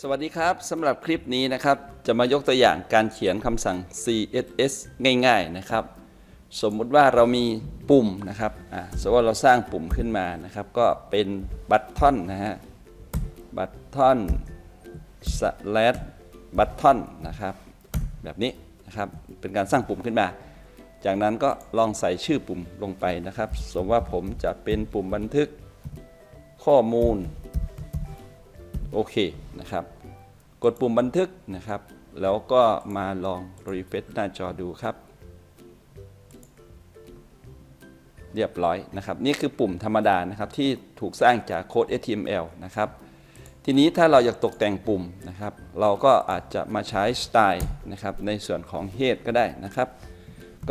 สวัสดีครับสำหรับคลิปนี้นะครับจะมายกตัวอย่างการเขียนคำสั่ง CSS ง่าย ๆนะครับ สมมุติว่าเรามีปุ่มนะครับอ่าสมมติว่าเราสร้างปุ่มขึ้นมานะครับ ก็เป็นบัตทอนนะฮะบัตทอน slash บัตทอนนะครับ แบบนี้นะครับเป็นการสร้างปุ่มขึ้นมา จากนั้นก็ลองใส่ชื่อปุ่มลงไปนะครับ สมมติว่าผมจะเป็นปุ่มบันทึกข้อมูล โอเคนะครับ กดปุ่มบันทึกนะครับ แล้วก็มาลองรีเฟรชหน้าจอดูครับ เรียบร้อยนะครับ นี่คือปุ่มธรรมดานะครับ ที่ถูกสร้างจากโค้ด HTML นะครับ ทีนี้ถ้าเราอยากตกแต่งปุ่มนะครับ เราก็อาจจะมาใช้สไตล์นะครับ ในส่วนของ head ก็ได้นะครับ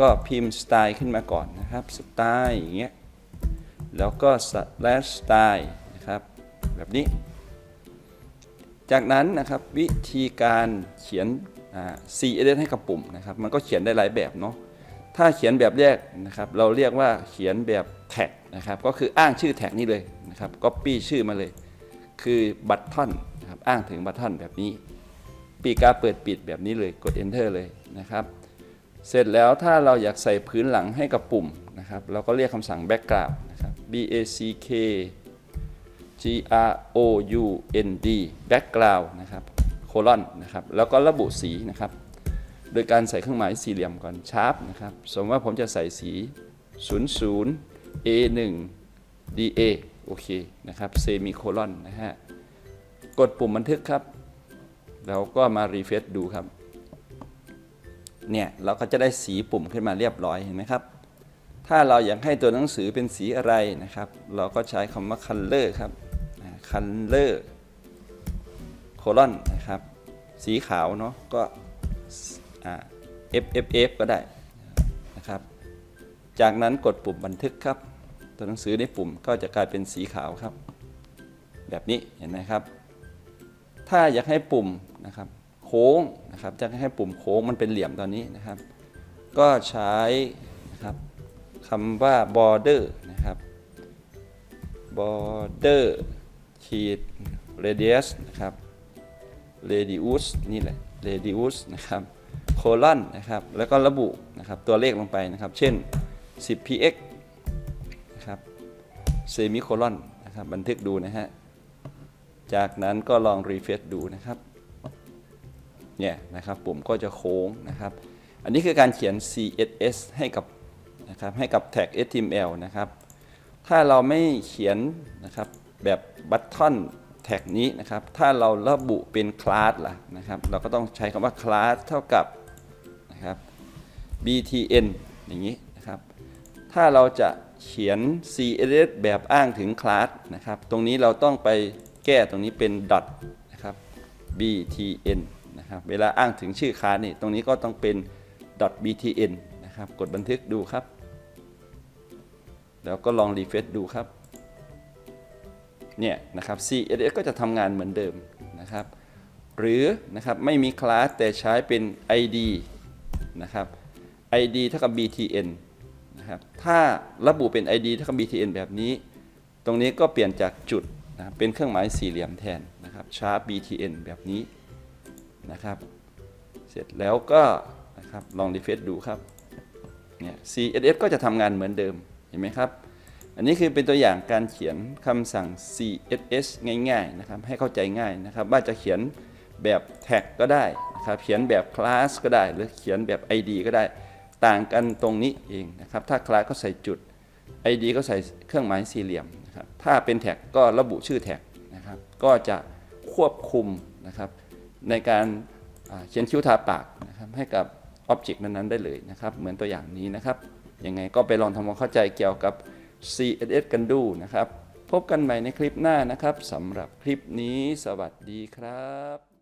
ก็พิมพ์สไตล์ขึ้นมาก่อนนะครับสไตล์อย่างเงี้ยแล้วก็ slash style นะครับ แบบนี้ จากนั้นนะครับวิธีการเขียนอ่า CSS ให้กับปุ่มนะครับมันก็เขียนได้หลายแบบเนาะถ้าเขียนแบบแรกนะครับเราเรียกว่าเขียนแบบแท็กนะครับก็คืออ้างชื่อแท็กนี้เลยนะครับ Copy ชื่อมาเลย คือบัตทอนนะครับอ้างถึงบัตทอนแบบนี้ ปีกาเปิดปิดแบบนี้เลยกด Enter เลยนะครับเสร็จแล้วถ้าเราอยากใส่พื้นหลังให้กับปุ่มนะครับเราก็เรียกคำสั่ง background นะครับ B A C K G R O U N D background นะครับ colon นะครับแล้วก็ระบุสีนะครับ โดยการใส่เครื่องหมายสี่เหลี่ยมก่อน sharp นะครับสมมติว่าผมจะใส่สี 00 A 1 D A โอเคนะครับ semicolon นะฮะกดปุ่มบันทึกครับ แล้วก็มา refresh ดูครับ เนี่ยเราก็จะได้สีปุ่มขึ้นมาเรียบร้อยเห็นไหมครับ ถ้าเราอยากให้ตัวหนังสือเป็นสีอะไรนะครับ เราก็ใช้คำว่า color ครับ color colon นะครับ สีขาวเนาะก็ FFF ก็ได้นะครับ จากนั้นกดปุ่มบันทึกครับ ตัวหนังสือในปุ่มก็จะกลายเป็นสีขาวครับ แบบนี้เห็นไหมครับ ถ้าอยากให้ปุ่มนะครับโค้งนะครับจะให้ปุ่มโค้งมันเป็นเหลี่ยมตอนนี้นะครับ ก็ใช้นะครับคำว่า border นะครับ border ขีด radius นะครับ radius นี่แหละ radius นะครับ colon นะครับ แล้วก็ระบุนะครับตัวเลขลงไปนะครับ เช่น 10px นะครับ semicolon นะครับบันทึกดูนะฮะ จากนั้นก็ลอง refresh ดูนะครับเนี่ยนะครับปุ่มก็จะโค้งนะครับ อันนี้คือการเขียน CSS ให้กับนะครับให้กับแท็ก HTML นะครับ ถ้าเราไม่เขียนนะครับ แบบบัตทอนแท็กนี้นะครับ ถ้าเราระบุเป็นคลาสล่ะนะครับ เราก็ต้องใช้คำว่าคลาสเท่ากับนะครับ btn อย่างนี้นะครับ ถ้าเราจะเขียน CSS แบบอ้างถึงคลาสนะครับ ตรงนี้เราต้องไปแก้ตรงนี้เป็น dot นะครับ btn นะครับ เวลาอ้างถึงชื่อคลาสนี่ ตรงนี้ก็ต้องเป็น dot btn นะครับ กดบันทึกดูครับ แล้วก็ลองรีเฟรชดูครับ เนี่ยนะครับ CSS ก็จะทำงานเหมือนเดิมนะครับ หรือนะครับไม่มีคลาสแต่ใช้เป็น ID นะครับ ID เท่ากับ btn นะครับ ถ้าระบุเป็น ID เท่ากับ btn แบบนี้ ตรงนี้ก็เปลี่ยนจากจุดนะเป็นเครื่องหมายสี่เหลี่ยมแทนนะครับ sharp btn แบบนี้นะครับ เสร็จแล้วก็นะครับลองรีเฟรชดูครับเนี่ย CSS ก็จะทำงานเหมือนเดิม เห็นไหมครับ อันนี้คือเป็นตัวอย่างการเขียนคำสั่ง CSS ง่าย ๆ นะครับ ให้เข้าใจง่ายนะครับ ว่าจะเขียนแบบแท็กก็ได้นะครับ เขียนแบบคลาสก็ได้ หรือเขียนแบบ ID ก็ได้ ต่างกันตรงนี้เองนะครับ ถ้าคลาสก็ใส่จุด ID ก็ใส่เครื่องหมายสี่เหลี่ยมนะครับ ถ้าเป็นแท็กก็ระบุชื่อแท็กนะครับ ก็จะควบคุมนะครับในการเขียนคิ้วทาปากนะครับให้กับอ็อบเจกต์นั้นๆได้เลยนะครับ เหมือนตัวอย่างนี้นะครับ ยังไงก็ไปลองทำความเข้าใจเกี่ยวกับ CSS กันดูนะครับ พบกันใหม่ในคลิปหน้านะครับสำหรับคลิปนี้สวัสดีครับ